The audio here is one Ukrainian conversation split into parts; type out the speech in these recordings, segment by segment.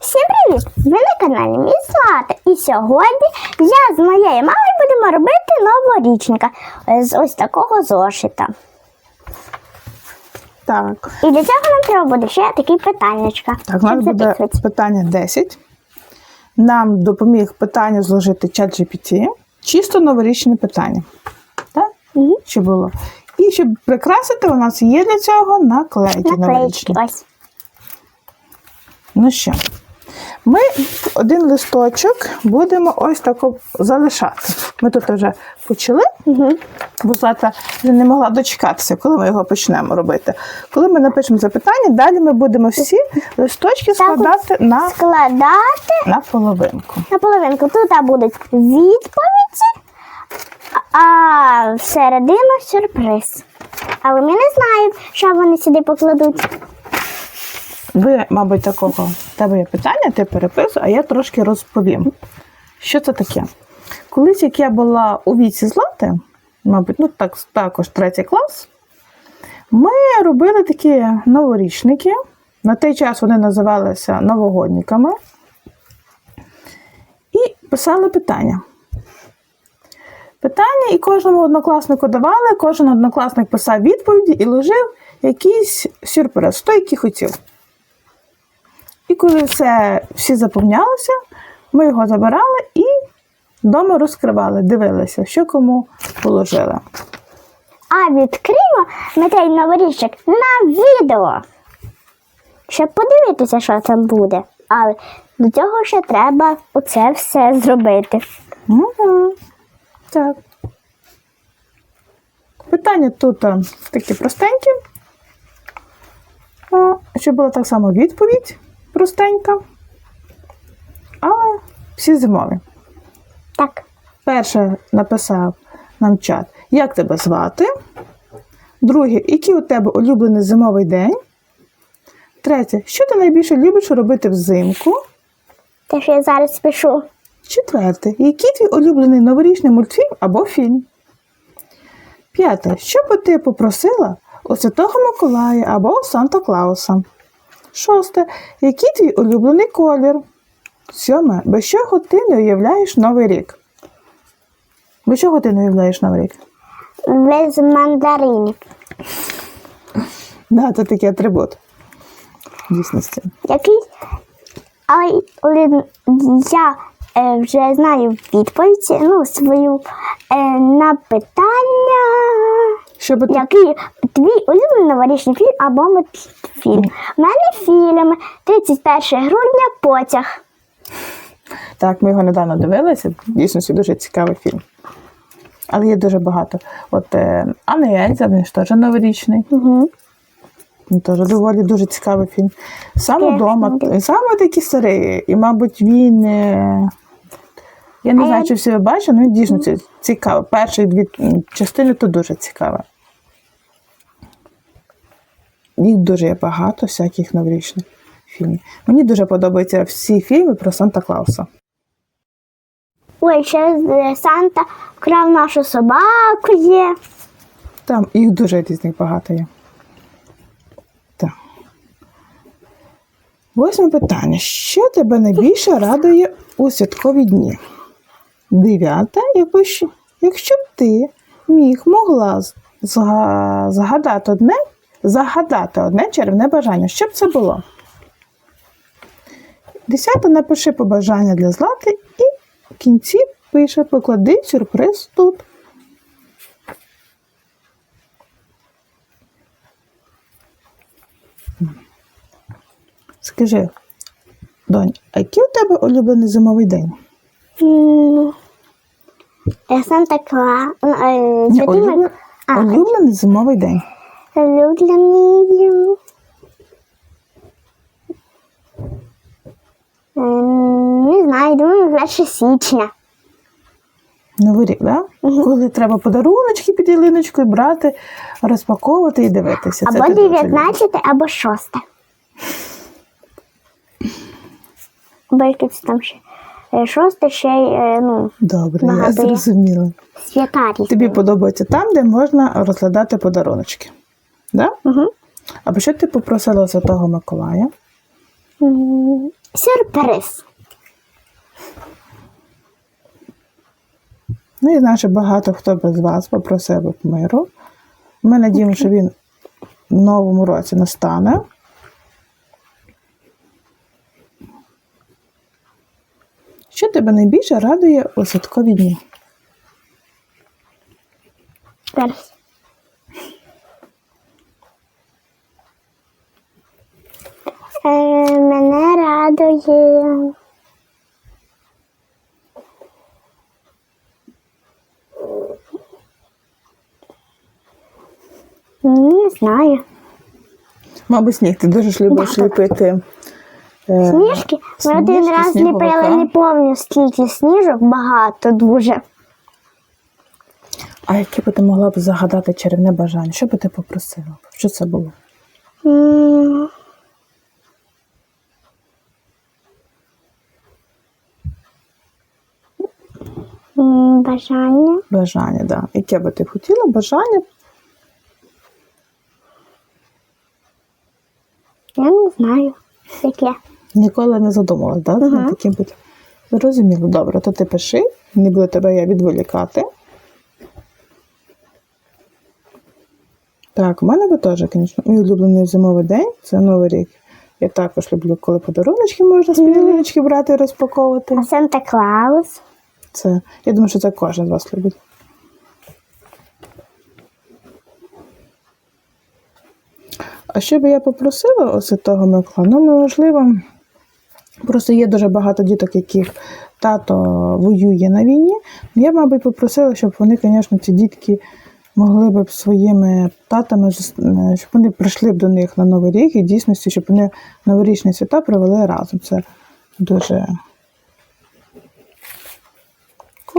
Всім привіт! Ви на каналі Мій. І сьогодні я з моєю мамою будемо робити новорічника з ось такого зошита. Так, І для цього нам треба буде ще такі питаннячка. так, у нас буде питання 10. Нам допоміг питання зложити чат GPT. Чисто новорічне питання. Так? Мгм. Що було? І щоб прикрасити, у нас є для цього наклейки новорічні. ось. Ну що, ми один листочок будемо ось тако залишати. Ми тут вже почали, Угу. бо Злата вже не могла дочекатися, коли ми його почнемо робити. Коли ми напишемо запитання, далі ми будемо всі листочки складати на, Складати на половинку. на половинку. Тут будуть відповіді, а всередину сюрприз. Але ми не знаємо, що вони сюди покладуть. Ви, мабуть, такого тебе є питання, ти переписуй, а я трошки розповім. Що це таке? Колись, як я була у віці злати, мабуть, ну так, також третій клас, ми робили такі новорічники. На той час вони називалися новогодниками. І писали питання. Питання, і кожному однокласнику давали, кожен однокласник писав відповіді і ложив якийсь сюрприз, той, який хотів. І коли все, всі заповнялися, ми його забирали і вдома розкривали, дивилися, що кому положили. А відкриємо ми цей новорічок на відео. Щоб подивитися, що там буде. Але до цього ще треба оце все зробити. Угу. Так. Питання тут такі простенькі. А, щоб була так само відповідь простенька. Але всі зимові. Так. Перше написав нам чат, як тебе звати. Друге, який у тебе улюблений зимовий день. Третє, що ти найбільше любиш робити взимку. Те, що я зараз пишу. Четверте, який твій улюблений новорічний мультфільм або фільм. П'яте, що би ти попросила у Святого Миколая або у Санта Клауса. Шосте, який твій улюблений колір. Сьоме, без чого ти не уявляєш Новий рік. Без чого ти не уявляєш Новий рік? Без мандаринів. Да, це такий атрибут. Дійсності. Який. Але я е, вже знаю відповідь, ну, свою е, на питання, Щоб який твій улюблений новорічний фільм або мультфільм. У мене фільм 31 грудня потяг. Так, ми його недавно дивилися. Дійсно, це дуже цікавий фільм. Але є дуже багато. От е, Анна і Ельза, він ж теж новорічний. Угу. Він теж доволі дуже цікавий фільм. Сам удома, саме такий старий. І, мабуть, він. е, Я не знаю, чи всі ви бачили, але він дійсно ці- цікавий. Перші дві частини то дуже цікаве. Їх дуже є багато всяких новорічних фільмів. Мені дуже подобаються всі фільми про Санта Клауса. Ой, ще е, Санта вкрав нашу собаку є. Там їх дуже різних багато є. Так. Восьме питання. Що тебе найбільше радує у святкові дні? Дев'яте, якби якщо б ти міг могла згадати одне, загадати одне чарівне бажання, що б це було? Десяте напиши побажання для злати і в кінці пише поклади сюрприз тут. Скажи, донь, а який у тебе улюблений зимовий день? М, Санта Кла. Ні, Святий улюблен- Мик- А, улюблений зимовий день. Улюблений. м, Не знаю, думаю, 1 січня. Новий рік, да? Коли треба подаруночки під ялиночкою брати, розпаковувати і дивитися. Це Або ти дуже 19, або 6. Бо якось там ще е, шосте ще й, е, ну. Добре, я зрозуміла. свята різні. Тобі подобається там, де можна розглядати подаруночки. Да? Угу. Або що ти попросила Святого Миколая? Сюрприз. Ну і знаю, що багато хто без вас попросив миру. Ми надіємо, що він в новому році настане. Що тебе найбільше радує у святкові дні? Зараз. Е, мене радує. Ну, Не знаю. Мабуть, сніг, ти дуже любиш ліпити. е, Сніжки? Ми один сніжки, раз ліпили, не пам'ятаю, скільки сніжок, багато дуже. А яке би ти могла б загадати чарівне бажання? Що би ти попросила? Що це було? М. М, Бажання. Бажання, так. Да. Яке би ти хотіла? Бажання? Я не знаю. Яке. Ніколи не задумувалась, так? Да? Мгм. таким бути. Зрозуміло, добре, то ти пиши, не буду тебе я відволікати. Так, у мене би теж, звісно, мій улюблений зимовий день це Новий рік. Я також люблю, коли подаруночки можна з брати і розпаковувати. А Санта Клаус. Це, я думаю, що це кожен з вас любить. А що би я попросила у Святого Миколая? Ну, можливо, просто є дуже багато діток, яких тато воює на війні. Я, мабуть, попросила, щоб вони, звісно, ці дітки могли б своїми татами, е, щоб вони прийшли б до них на Новий рік і дійсності, щоб вони новорічні свята провели разом. Це дуже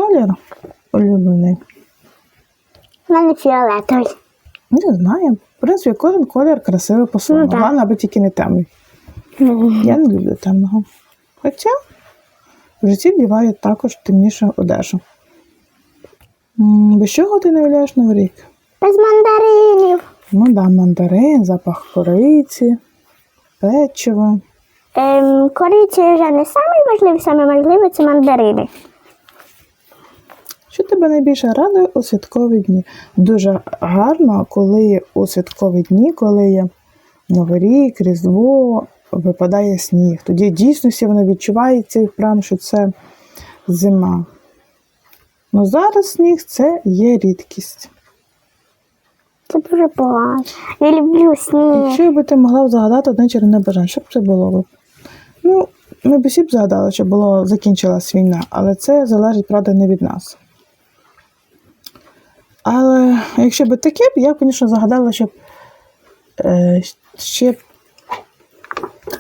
колір улюблений. Мене фіолетовий. Не знаю. В принципі, кожен колір красивий по-своєму. Ну. Головне, аби тільки не темний. М. Я не люблю темного. Хоча в житті вдівають також темнішу одежу. М, Без чого ти не уявляєш Новий рік? Без мандаринів. Ну да, мандарин, запах кориці, печиво. Ем, кориці вже не саме важливе це мандарини. Що тебе найбільше радує у святкові дні? Дуже гарно, коли у святкові дні, коли є Новий рік, Різдво, випадає сніг. Тоді дійсно воно відчувається прям, що це зима. Ну зараз сніг це є рідкість. Це дуже погано. Я люблю сніг. Якщо би ти могла б загадати одне чарівне бажання, що б це було б? Ну, ми б всі б загадали, що було закінчилась війна, але це залежить, правда, не від нас. Але якщо б таке я б, звісно, загадала, щоб е, ще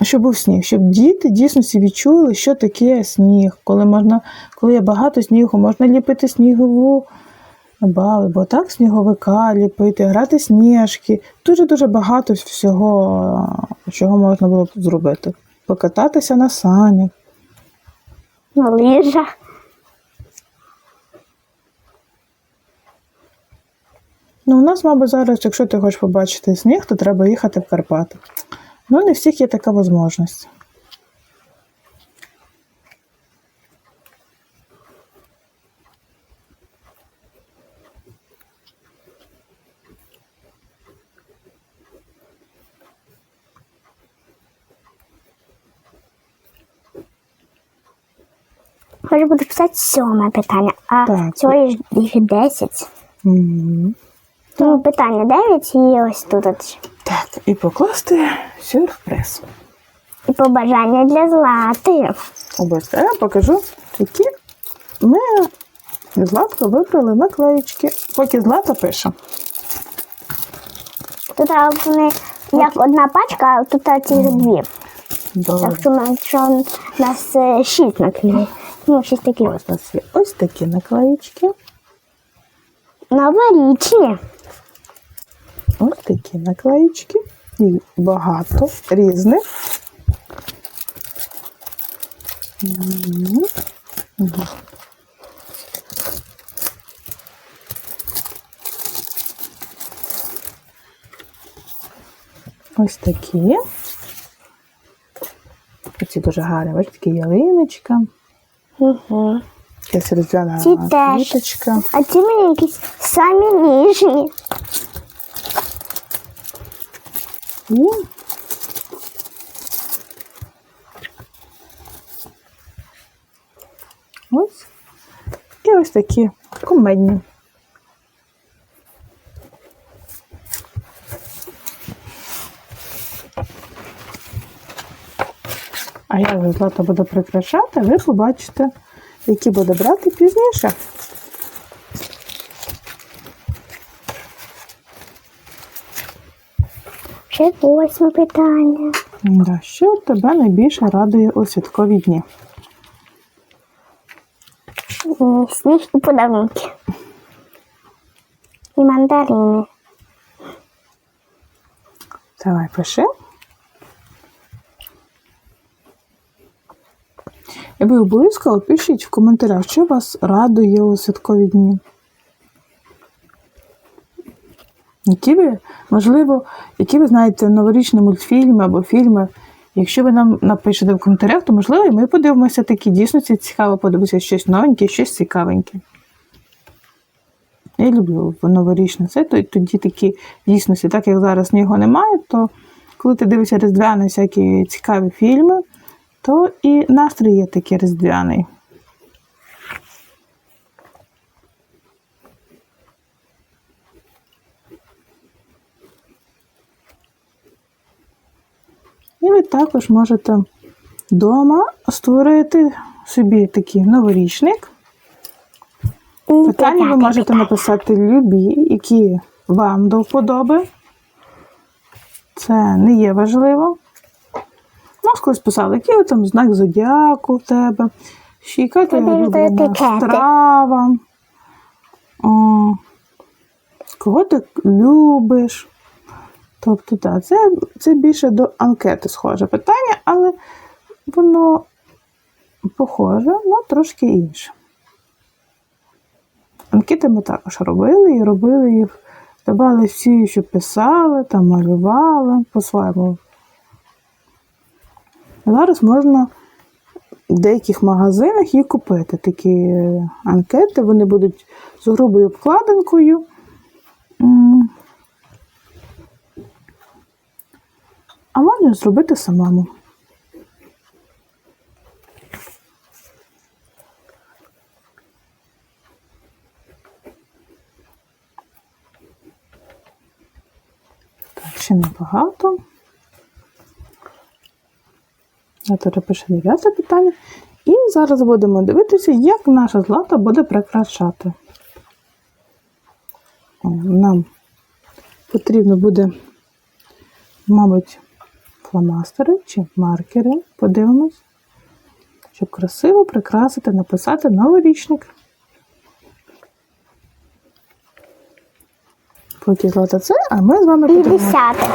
щоб був сніг, щоб діти дійсно відчули, що таке сніг, коли можна, коли є багато снігу, можна ліпити снігову бали, бо так сніговика ліпити, грати сніжки. Дуже-дуже багато всього, чого можна було б зробити. Покататися на санях. На лижах. Ну, у нас, мабуть, зараз, якщо ти хочеш побачити сніг, то треба їхати в Карпати. Ну, не всіх є така можливість. Може буду писати сьоме питання, а Так. цього ж їх 10. Мгм. Ну, питання 9 і ось тут. от. Так, і покласти сюрприз. І побажання для злати. Обов'язково я покажу, які ми з Златкою вибрали наклеїчки. Поки Злата пише. Тут вони як одна пачка, а тут а, дві. Так що у нас, що у нас е, шість наклеїв. Ну, шість таких. Ось у нас є ось такі наклеїчки, Новорічні. Такі наклеїчки. І багато різних. Ось такі. І ці дуже гарні. Бачите, такі ялиночка, Угу. якась різдвяна Ці квіточка. А ці мені якісь самі ніжні. І ось. І ось такі кумедні. А як же злата буде прикрашати, ви побачите, які буде брати пізніше. Ще восьме питання. Да, що тебе найбільше радує у святкові дні? М, Сніг і подарунки. І мандарини. Давай, пиши. І ви обов'язково пишіть в коментарях, що вас радує у святкові дні. Які ви, можливо, які ви знаєте новорічні мультфільми або фільми. Якщо ви нам напишете в коментарях, то можливо і ми подивимося такі дійсно цікаво подивитися щось новеньке, щось цікавеньке. Я люблю новорічне це, то тоді такі дійсності, так як зараз снігу немає, то коли ти дивишся різдвяні всякі цікаві фільми, то і настрій є такий різдвяний. І ви також можете вдома створити собі такий новорічник. Питання ви можете написати любі, які вам до вподоби. Це не є важливо. Нас колись писали, який ви там знак зодіаку в тебе, ще яка твоя улюблена страва. О, кого ти любиш? Тобто, так, це, це більше до анкети схоже питання, але воно похоже, але трошки інше. Анкети ми також робили і робили їх, давали всі, що писали, там малювали по-своєму. Зараз можна в деяких магазинах їх купити. Такі анкети, вони будуть з грубою обкладинкою. А можна зробити самому. Так, ще небагато. Я тепер пише дев'яте питання. І зараз будемо дивитися, як наша злата буде прикрашати. Нам потрібно буде, мабуть, фломастери чи маркери. Подивимось, щоб красиво прикрасити, написати новорічник. Поки злата це, а ми з вами І подивимося. десяте.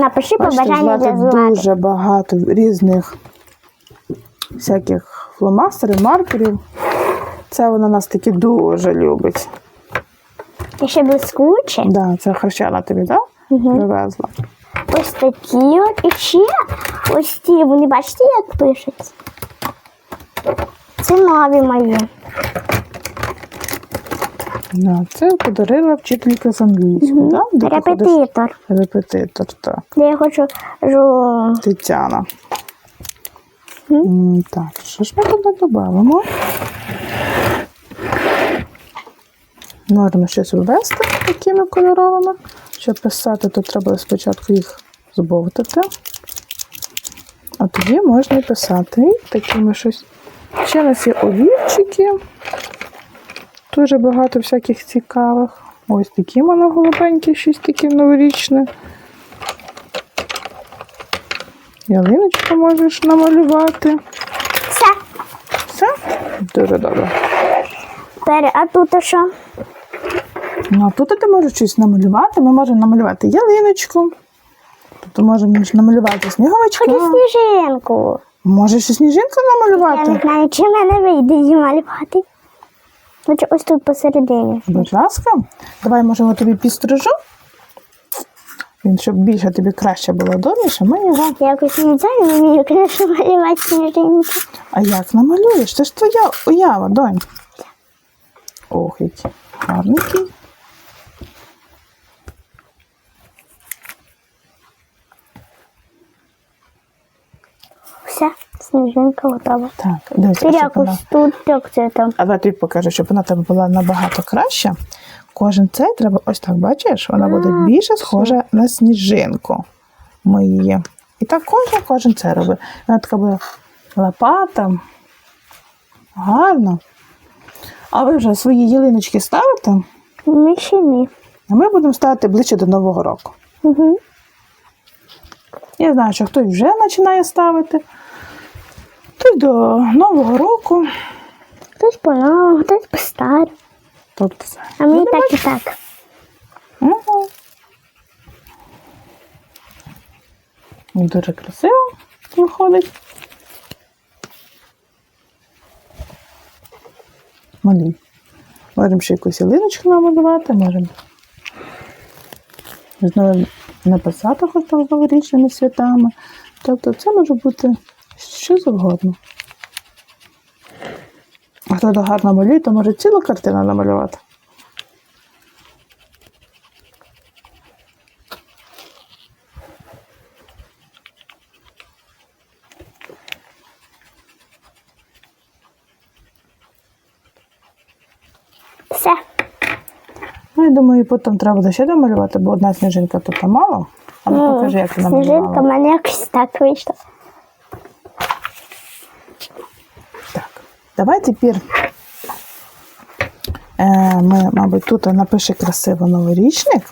Напиши побажання для Злати. дуже багато різних всяких фломастерів, маркерів. Це вона нас таки дуже любить. І ще блискуче. Да, це хрещена тобі, так? Мгм. Привезла. Ось такі от. І ще ось ті. Вони бачите, як пишуть? Це нові мої. Да, це подарила вчителька з англійської, так? Ти ходиш? Репетитор. Репетитор, так. Я хочу жу... Тетяна. М, Так, що ж ми туди додамо? Можемо щось ввести такими кольоровими. Щоб писати, то треба спочатку їх збовтати. А тоді можна писати. Такими щось. Ще нас є олівчики. Дуже багато всяких цікавих. Ось такі воно голубенькі, щось таке новорічне. Ялиночку можеш намалювати. Все. Все? Дуже добре. Пере, а тут що? Ну, а тут ти можеш щось намалювати. Ми можемо намалювати ялиночку. Тобто можемо ж намалювати сніговичка. Хочу сніжинку. Можеш і сніжинку Я не намалювати. знаю, чи в мене вийде її малювати. Значить, ось тут посередині. Будь ласка, давай, може, я тобі підстрижу. Він, щоб більше тобі краще було добріше, ми його. Я якось не знаю, не вмію, конечно, малювати сніжинки. А як намалюєш? Це ж твоя уява, донь. Ох, який гарненький. Все, сніжинка готова. Так, Тепер щоб вона... якось тут так це там. А давай тобі покажу, щоб вона тебе була набагато краща. Кожен цей треба ось так, бачиш, вона буде А, більше схожа на сніжинку. Ми її. І так кожен, кожен це робить. Вона така буде лопата. Гарно. А ви вже свої ялиночки ставите? Ми ще ні. А ми будемо ставити ближче до Нового року. Угу. Я знаю, що хтось вже починає ставити. Хтось до Нового року. Хтось по новому, хтось по старому. Тобто це. А мені так і так. Угу. Дуже красиво виходить. Малюй. Можемо ще якусь ялиночку намалювати, можемо знову написати хоч там новорічними святами. Тобто це може бути що завгодно. А хто то гарно малює, то може цілу картину намалювати. Все. Ну, я думаю, потім треба буде ще домалювати, бо одна сніжинка тут мало. А ну покажи, як ти Сніжинка в мене якось так вийшла. Давай тепер е, ми, мабуть, тут напиши красиво новорічник.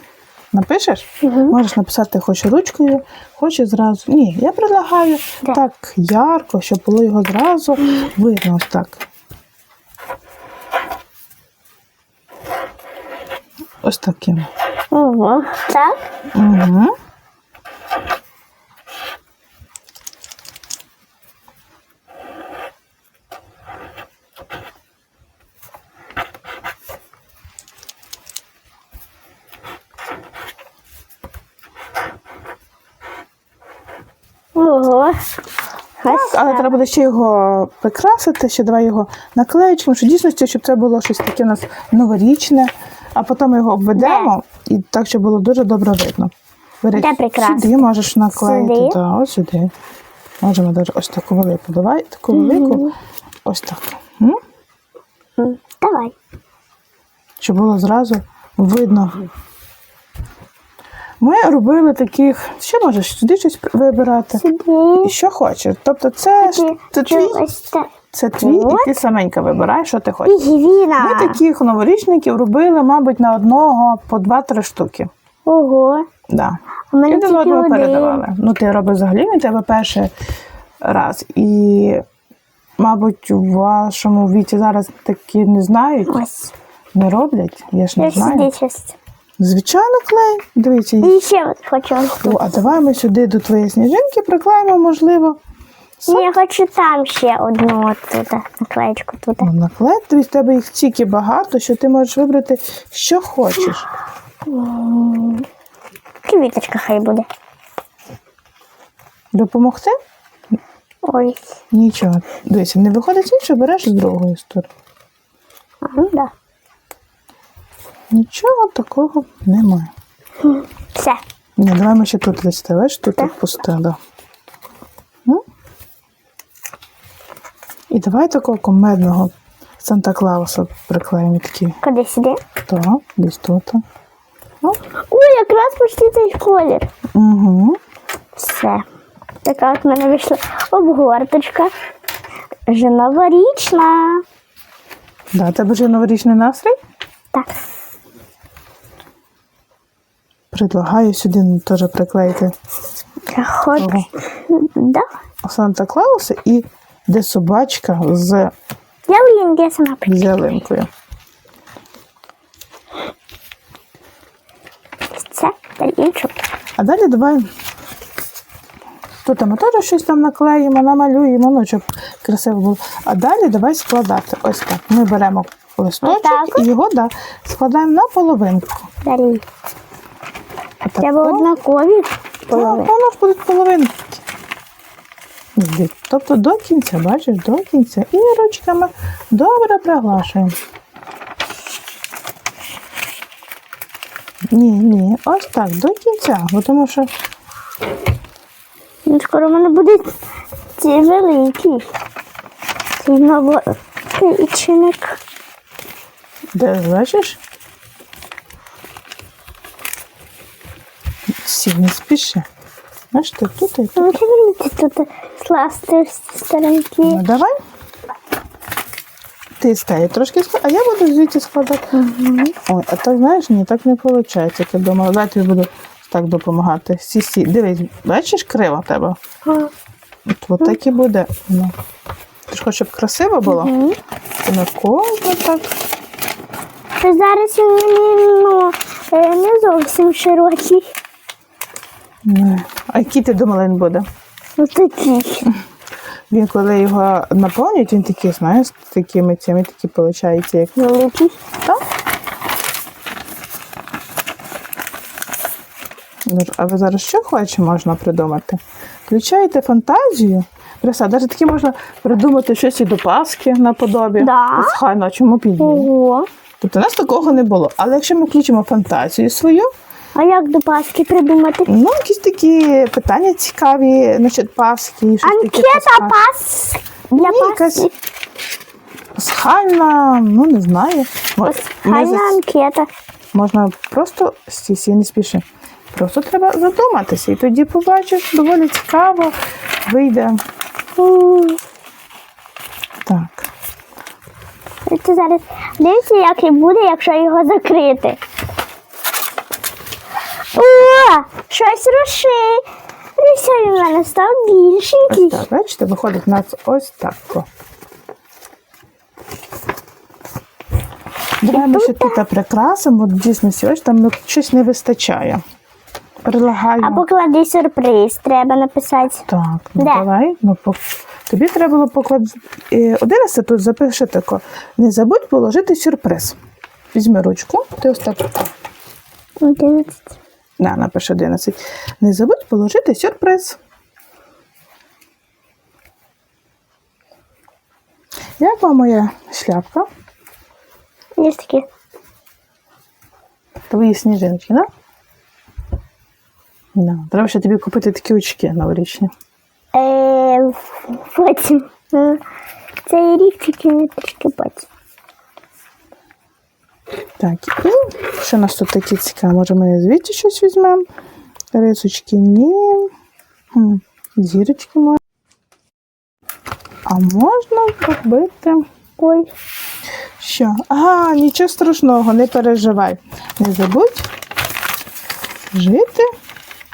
Напишеш? Мгм. Можеш написати хоч ручкою, хоч і зразу. Ні, я предлагаю Да. так ярко, щоб було його зразу видно. Так. Ось таким. Ого. Так? Угу. Ого. Так, але треба буде ще його прикрасити, ще давай його наклеїчимо, що дійсно, щоб це було щось таке у нас новорічне, а потім його обведемо і так, щоб було дуже добре видно. Бери Де прикрасити? Сюди можеш наклеїти. Сюди? Да, ось сюди. Можемо навіть ось таку велику. Давай таку велику. Ось так. М? М, Давай. Щоб було зразу видно. Ми робили таких, ще можеш сюди щось вибирати. Сюди. І що хочеш. Тобто це, Сюди. це твій Це твій, От. і ти саменька вибираєш, що ти хочеш. Ми таких новорічників робили, мабуть, на одного по два-три штуки. Ого. Да. У мене І тільки один. передавали. Ну, ти робиш взагалі він тебе перший раз. І, мабуть, у вашому віці зараз такі не знають, Ось. не роблять. Я ж не Я знаю. сюди щось. Звичайно, клей. Дивіться. І ще от хочу О, а давай ми сюди до твоєї сніжинки приклеїмо, можливо. Ні, я хочу там ще одну от тут, наклеєчку тут. Ну, наклей, тобі в тебе їх стільки багато, що ти можеш вибрати, що хочеш. Квіточка хай буде. Допомогти? Ой. Нічого. Дивися, не виходить інше, береш з другої сторони. А, ну да. Нічого такого немає. Все. Ні, давай ми ще тут виставиш, тут Так. так пусте, да. Ну. І давай такого комедного Санта Клауса приклеїмо такі. Куди сюди? Так, десь тут. Ну. Ой, якраз почти цей колір. Угу. Все. Така от в мене вийшла обгорточка. Вже новорічна. Да, тебе вже новорічний настрій? Так. Предлагаю сюди теж приклеїти хочу. Да. Санта Клауса і де собачка з Ялинки я сама при- ялинкою. Це та іншу. А далі давай. Тут ми теж щось там наклеїмо, намалюємо, ну, щоб красиво було. А далі давай складати. Ось так. Ми беремо листочок Отак от? і його да, складаємо на половинку. Далі. А Треба однакові половини. воно ж будуть половинки. Тобто до кінця, бачиш, до кінця. І ручками добре приглашуємо. Ні, ні, ось так, до кінця, бо тому що Ну, скоро в мене буде ці великі. Цей новорічник. Де бачиш? Всі не спіши. Бачиш, ти тут і тут. Тут сласти старенькі. Ну, давай. Ти стає трошки складати, а я буду звідси складати. Ой, а так знаєш, ні, так не виходить, я думала. Дай тобі буду так допомагати. Сі, сі. Дивись, бачиш, криво в тебе. От, от так і буде. Ну. Ти ж хочеш, щоб красиво було? То не так. Зараз він ну, е, не зовсім широкий. А який ти думала, він буде? Ну такий. Він, коли його наповнюють, він такий, знаєш, з такими цими такі виходить, як Великий. Так? Ну, А ви зараз що хочете можна придумати? Включаєте фантазію. Краса, навіть таке можна придумати щось і до Пасхи наподобі. Да. Пасхально, чому б? Ого. Тобто у нас такого не було. Але якщо ми включимо фантазію свою, А як до Пасхи придумати? ну якісь такі питання цікаві насчет Пасхи, щось таке Анкета пасхальне. пас для Ні, якась Пасхи. Пасхальна, ну не знаю. Мо- ми Пасхальна анкета. Можна просто стісі, не спіши. Просто треба задуматися, і тоді побачиш, доволі цікаво вийде. М, Так. Це зараз дивіться, як і буде, якщо його закрити. щось руши. Русей у мене став більшенький. Ось так, бачите, виходить у нас ось так. Думаємо, що тут прикрасимо, дійсно ось там ну, щось не вистачає. Прилагаємо. Або клади сюрприз, треба написати. Так, ну Де? давай. Ну, по... Тобі треба було покладати. Е, Один раз тут запиши тако. Не забудь положити сюрприз. Візьми ручку, ти ось так. 11. Не, напиши 11. Не забудь положити сюрприз. Як вам моя шляпка? Ніж такі. Твої сніжинки, так? Да? Да. Треба ще тобі купити такі очки новорічні. Е, потім. Е, цей рік тільки не трішки потім. Так, і що у нас тут такі цікаві? Може, ми звідти щось візьмемо? Рисочки ні. Хм, Зірочки можна. А можна зробити. Ой, Що? Ага, нічого страшного, не переживай. Не забудь жити.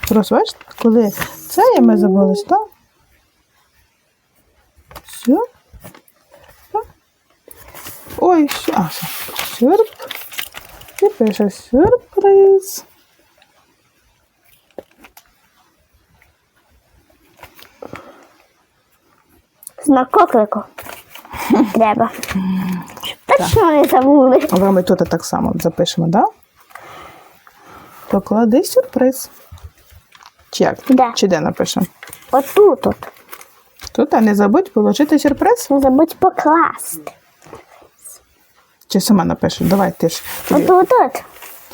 Просто бачите, коли це є, ми забулись, так? Все. Ой, що? А, все. Сюрп. І пише сюрприз. знак оклику. Треба. Щоб точно не забули. Але ми тут так само запишемо, так? Да? Поклади сюрприз. Чи як? Де? Чи де напишемо? Отут от. Тут, а не забудь положити сюрприз. Не забудь покласти. Чи сама напишеш? Давай ти ж. тобі- Отут от.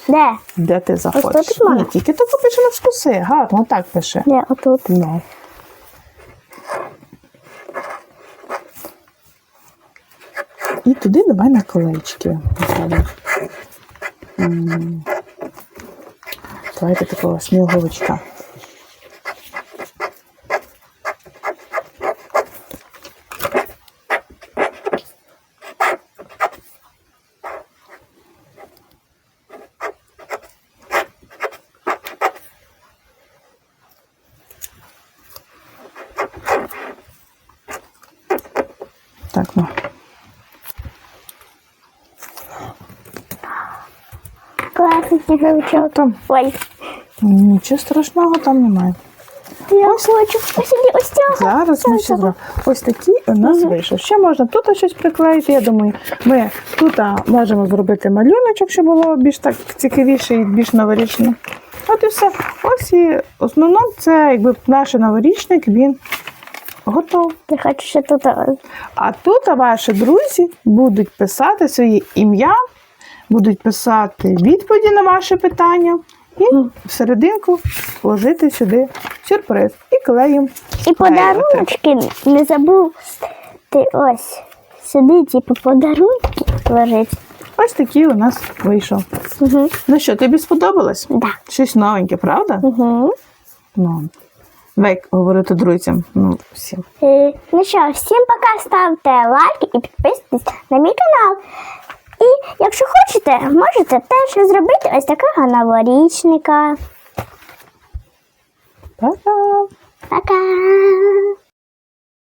Де? Де ти захочеш? тут? Ні, тільки ти попиши на вкуси. Гарно, так пиши. Де? Отут. Ну. І туди давай наклеїчки. Наталя. М. Давайте такого сніговичка. Так, ну. Сніговичок. Там Ой. нічого страшного там немає. Я хочу. Ось ось цього. Зараз ми ще зробимо. Ось такий у нас вийшов. Ще можна тут щось приклеїти. Я думаю, ми тут можемо зробити малюночок, щоб було більш так цікавіше і більш новорічно. От і все. Ось і основному це якби наш новорічник, він готов. Я хочу ще тут. А тут ваші друзі будуть писати своє ім'я, будуть писати відповіді на ваші питання і всерединку вложити сюди сюрприз і клеєм. І подарунки не забув ти ось сюди, типу, подарунки ложить. Ось такий у нас вийшов. Угу. Ну що, тобі сподобалось? Да. Щось новеньке, правда? Угу. Ну, век говорити друзям. Ну, всім. Е, Ну що, всім пока, ставте лайки і підписуйтесь на мій канал. І якщо хочете, можете теж зробити ось такого новорічника. Па-па! Пока!